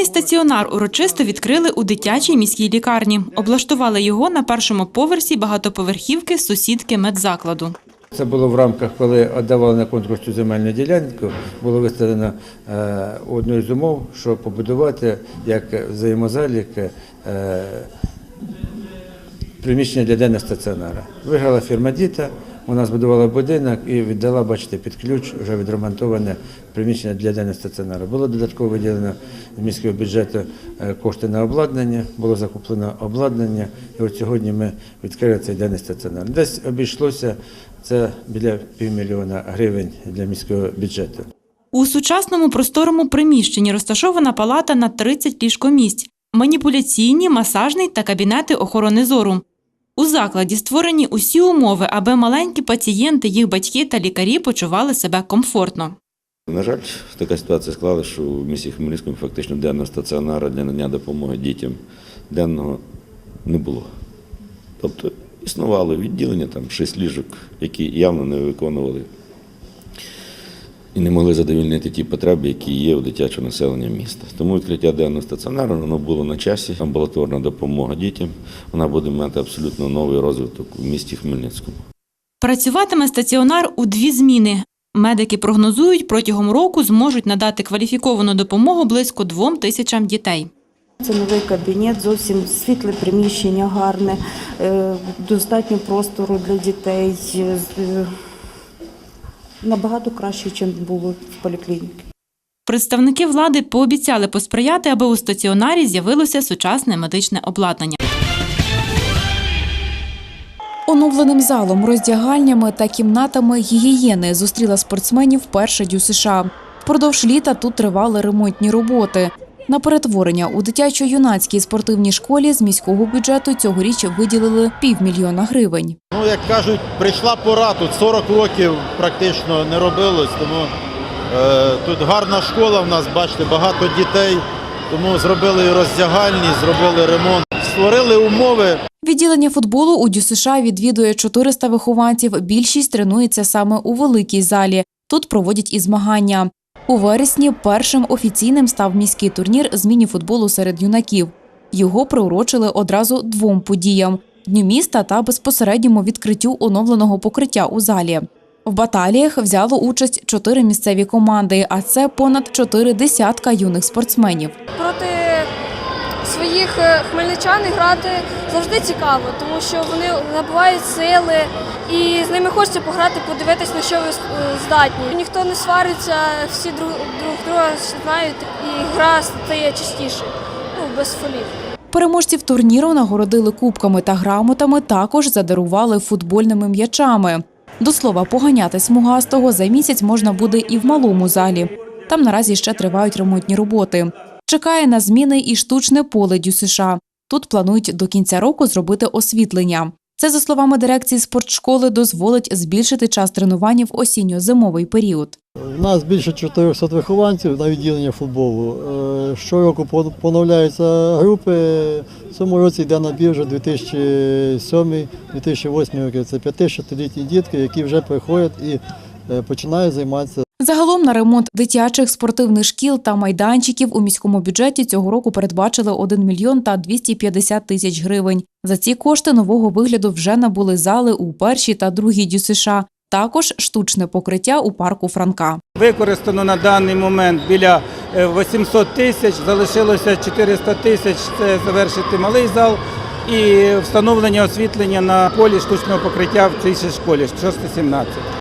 Денний стаціонар урочисто відкрили у дитячій міській лікарні. Облаштували його на першому поверсі багатоповерхівки сусідки медзакладу. Це було в рамках, коли віддавали на конкурс цю земельну ділянку, було виставлено е, одну з умов, що побудувати як взаємозалік е, приміщення для денного стаціонара. Виграла фірма Діта, вона збудувала будинок і віддала, бачите, під ключ вже відремонтоване приміщення для денного стаціонару. Було додатково виділено з міського бюджету е, кошти на обладнання, було закуплено обладнання, і от сьогодні ми відкрили цей денний стаціонар. Десь обійшлося це біля півмільйона гривень для міського бюджету. У сучасному просторому приміщенні розташована палата на 30 ліжкомісць, маніпуляційні, масажний та кабінети охорони зору. У закладі створені усі умови, аби маленькі пацієнти, їх батьки та лікарі почували себе комфортно. На жаль, така ситуація склалася, що в місті Хмельницькому фактично денного стаціонара для надання допомоги дітям денного не було. Тобто існувало відділення, там шість ліжок, які явно не виконували і не могли задовільнити ті потреби, які є у дитячого населення міста. Тому відкриття денного стаціонару воно було на часі. Амбулаторна допомога дітям вона буде мати абсолютно новий розвиток у місті Хмельницькому. Працюватиме стаціонар у дві зміни. Медики прогнозують, протягом року зможуть надати кваліфіковану допомогу близько двом тисячам дітей. Це новий кабінет, зовсім світле приміщення, гарне, е, достатньо простору для дітей. Набагато краще, ніж було в поліклініці. Представники влади пообіцяли посприяти, аби у стаціонарі з'явилося сучасне медичне обладнання. Оновленим залом, роздягальнями та кімнатами гігієни зустріла спортсменів перша дю США. Впродовж літа тут тривали ремонтні роботи. На перетворення у дитячо-юнацькій спортивній школі з міського бюджету цьогоріч виділили півмільйона гривень. Ну, як кажуть, прийшла пора, тут 40 років практично не робилось, тому е, тут гарна школа в нас, бачите, багато дітей, тому зробили роздягальні, зробили ремонт, створили умови Відділення футболу у ДЮСШ відвідує 400 вихованців. Більшість тренується саме у великій залі. Тут проводять і змагання. У вересні першим офіційним став міський турнір з міні-футболу серед юнаків. Його приурочили одразу двом подіям: дню міста та безпосередньому відкриттю оновленого покриття у залі. В баталіях взяло участь чотири місцеві команди, а це понад чотири десятка юних спортсменів. проти своїх е, хмельничан грати завжди цікаво, тому що вони набувають сили і з ними хочеться пограти, подивитись, на що ви е, здатні. Ніхто не свариться, всі друг, друг друга знають, і гра стає частіше, ну, без фолів. Переможців турніру нагородили кубками та грамотами, також задарували футбольними м'ячами. До слова, поганяти смугастого за місяць можна буде і в малому залі. Там наразі ще тривають ремонтні роботи. Чекає на зміни і штучне поле США. Тут планують до кінця року зробити освітлення. Це, за словами дирекції спортшколи, дозволить збільшити час тренувань в осінньо-зимовий період. У нас більше 400 вихованців на відділення футболу. Е, Щороку поновляються групи. В цьому році йде набір вже 2007-2008 роки. Це 5-6-літні дітки, які вже приходять і е, починають займатися Загалом на ремонт дитячих спортивних шкіл та майданчиків у міському бюджеті цього року передбачили 1 мільйон та 250 тисяч гривень. За ці кошти нового вигляду вже набули зали у першій та другій дю США. Також штучне покриття у парку Франка. Використано на даний момент біля е, 800 тисяч, залишилося 400 тисяч це завершити малий зал і встановлення освітлення на полі штучного покриття в цій школі 617.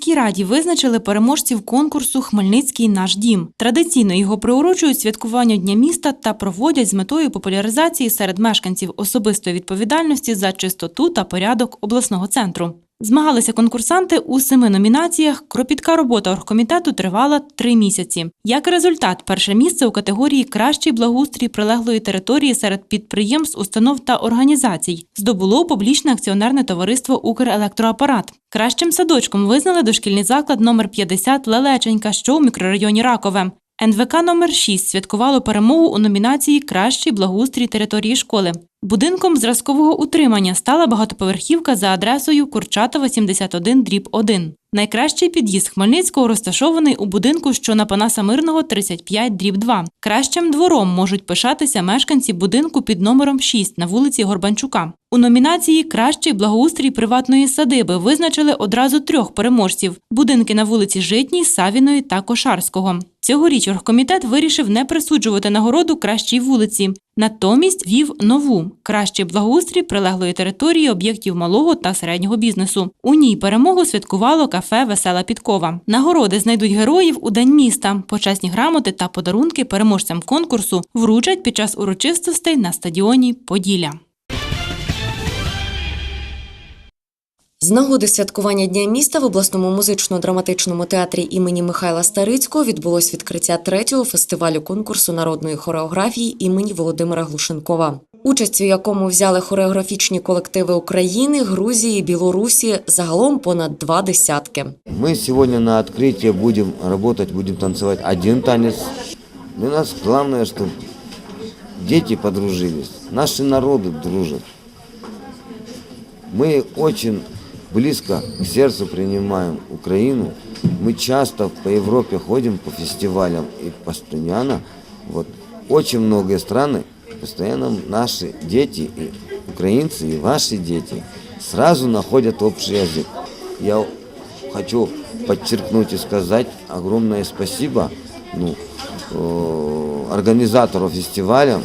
Міській раді визначили переможців конкурсу Хмельницький наш дім. Традиційно його приурочують святкуванню Дня міста та проводять з метою популяризації серед мешканців особистої відповідальності за чистоту та порядок обласного центру. Змагалися конкурсанти у семи номінаціях. Кропітка робота оргкомітету тривала три місяці. Як результат, перше місце у категорії Кращий благоустрій прилеглої території серед підприємств, установ та організацій здобуло публічне акціонерне товариство Укрелектроапарат. Кращим садочком визнали дошкільний заклад номер 50 Лелеченька, що у мікрорайоні Ракове. НВК номер 6 святкувало перемогу у номінації Кращий благоустрій території школи. Будинком зразкового утримання стала багатоповерхівка за адресою Курчатова 71 дріб 1. Найкращий під'їзд Хмельницького розташований у будинку, що на Панаса Мирного 35 дріб 2. Кращим двором можуть пишатися мешканці будинку під номером 6 на вулиці Горбанчука. У номінації Кращий благоустрій приватної садиби визначили одразу трьох переможців: будинки на вулиці Житній, Савіної та Кошарського. Цьогоріч оргкомітет вирішив не присуджувати нагороду кращій вулиці. Натомість вів нову кращий благоустрій прилеглої території об'єктів малого та середнього бізнесу. У ній перемогу святкувало кафе Весела Підкова. Нагороди знайдуть героїв у день міста. Почесні грамоти та подарунки переможцям конкурсу вручать під час урочистостей на стадіоні Поділля. З нагоди святкування Дня міста в обласному музично-драматичному театрі імені Михайла Старицького відбулось відкриття третього фестивалю конкурсу народної хореографії імені Володимира Глушенкова. Участь у якому взяли хореографічні колективи України, Грузії, Білорусі, загалом понад два десятки. Мы сегодня на открытие будем работать, будем танцевать один танец. Для нас главное, чтобы дети подружились, наши народы дружат. Мы очень близко к сердцу принимаем Украину. Мы часто по Европе ходим по фестивалям и постоянно, вот очень многие страны, постоянно наши дети, и украинцы, и ваши дети сразу находят общий язык. Я хочу подчеркнуть и сказать огромное спасибо ну, э, организатору фестиваля,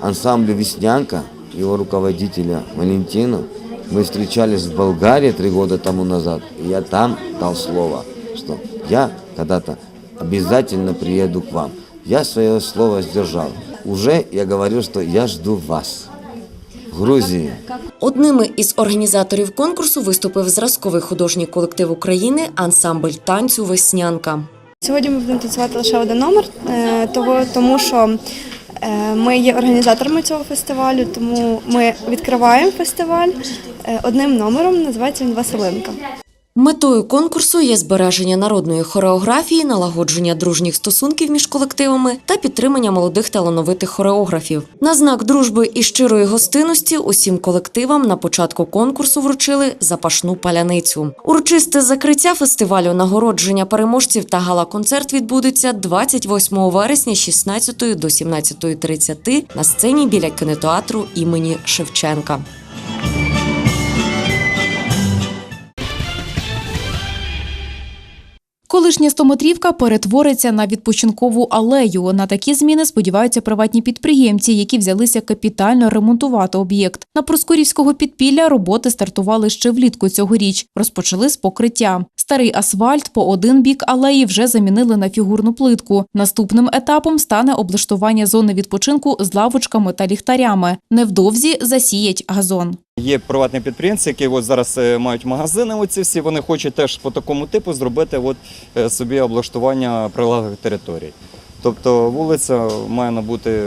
ансамблю «Веснянка», его руководителя Валентину. Мы встречались в Болгарии три года тому назад, и я там дал слово, что я когда-то обязательно приеду к вам. Я свое слово сдержал. Уже я говорил, что я жду вас в Грузии. Одними із організаторів конкурсу виступив зразковий художній колектив України ансамбль танцю Веснянка. Сьогодні ми будемо танцювати лише один номер, е, того, тому що ми є організаторами цього фестивалю, тому ми відкриваємо фестиваль е, одним номером, називається він Василинка. Метою конкурсу є збереження народної хореографії, налагодження дружніх стосунків між колективами та підтримання молодих талановитих хореографів. На знак дружби і щирої гостинності усім колективам на початку конкурсу вручили запашну паляницю. Урочисте закриття фестивалю нагородження переможців та гала-концерт відбудеться 28 вересня з 16 до 17.30 на сцені біля кінотеатру імені Шевченка. Колишня стометрівка перетвориться на відпочинкову алею. На такі зміни сподіваються приватні підприємці, які взялися капітально ремонтувати об'єкт. На Проскурівського підпілля роботи стартували ще влітку цьогоріч. Розпочали з покриття. Старий асфальт по один бік алеї вже замінили на фігурну плитку. Наступним етапом стане облаштування зони відпочинку з лавочками та ліхтарями. Невдовзі засіять газон. Є приватні підприємці, які от зараз е, мають магазини. Оці всі вони хочуть теж по такому типу зробити от е, собі облаштування прилеглих територій. Тобто вулиця має набути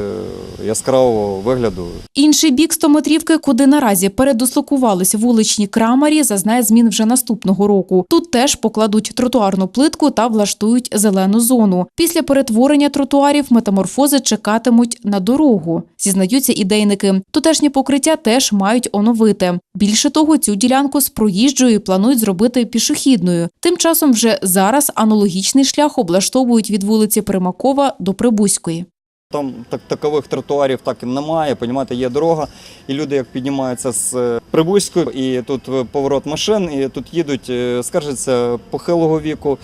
яскравого вигляду. Інший бік стометрівки, куди наразі передислокувались вуличні крамарі, зазнає змін вже наступного року. Тут теж покладуть тротуарну плитку та влаштують зелену зону. Після перетворення тротуарів метаморфози чекатимуть на дорогу. Зізнаються ідейники. Тутешнє покриття теж мають оновити. Більше того, цю ділянку з проїжджою планують зробити пішохідною. Тим часом вже зараз аналогічний шлях облаштовують від вулиці Примакова до Прибузької. Там так такових тротуарів так і немає. Понімаєте, є дорога, і люди як піднімаються з е, Прибузької, і тут е, поворот машин, і тут їдуть, е, скаржаться похилого віку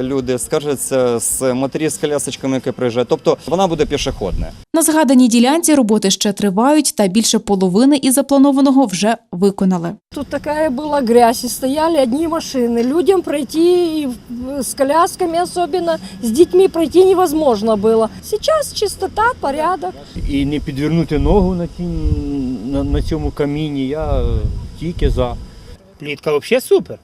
люди, скаржаться з матері з колясочками, які приїжджають. Тобто вона буде пішохідною. На згаданій ділянці роботи ще тривають, та більше половини із запланованого вже виконали. Тут такая была грязь, и стояли одни машины. Людям пройти и в- с колясками особенно, с детьми пройти невозможно было. Сейчас чистота, порядок. і не підвернути ногу на, тім, на, на цьому каміні. Я е, тільки за. Плітка взагалі супер.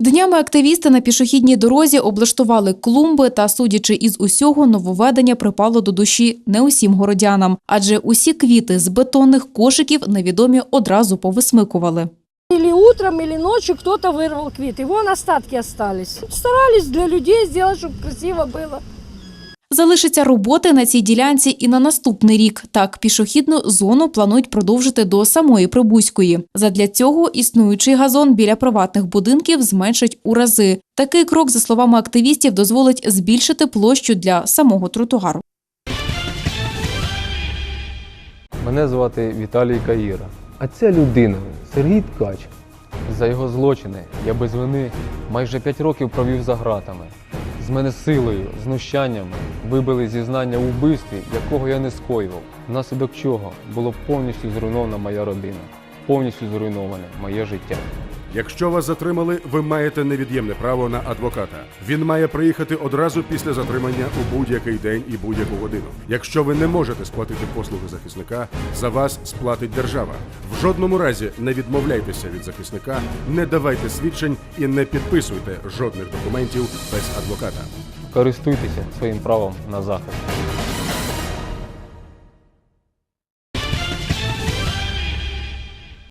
Днями активісти на пішохідній дорозі облаштували клумби та, судячи із усього, нововведення припало до душі не усім городянам, адже усі квіти з бетонних кошиків невідомі одразу повисмикували. Или утром, или ночью кто-то вырвал квиты. Вон остатки остались. Старались для людей сделать, чтобы красиво было. Залишиться роботи на цій ділянці і на наступний рік. Так, пішохідну зону планують продовжити до самої Прибузької. Задля цього існуючий газон біля приватних будинків зменшить у рази. Такий крок, за словами активістів, дозволить збільшити площу для самого тротуару. Мене звати Віталій Каїра. А ця людина Сергій Ткач. За його злочини я без вини майже 5 років провів за ґратами. З мене силою, знущаннями вибили зізнання у вбивстві, якого я не скоював, внаслідок чого було повністю зруйнована моя родина, повністю зруйноване моє життя. Якщо вас затримали, ви маєте невід'ємне право на адвоката. Він має приїхати одразу після затримання у будь-який день і будь-яку годину. Якщо ви не можете сплатити послуги захисника, за вас сплатить держава. В жодному разі не відмовляйтеся від захисника, не давайте свідчень і не підписуйте жодних документів без адвоката. Користуйтеся своїм правом на захист.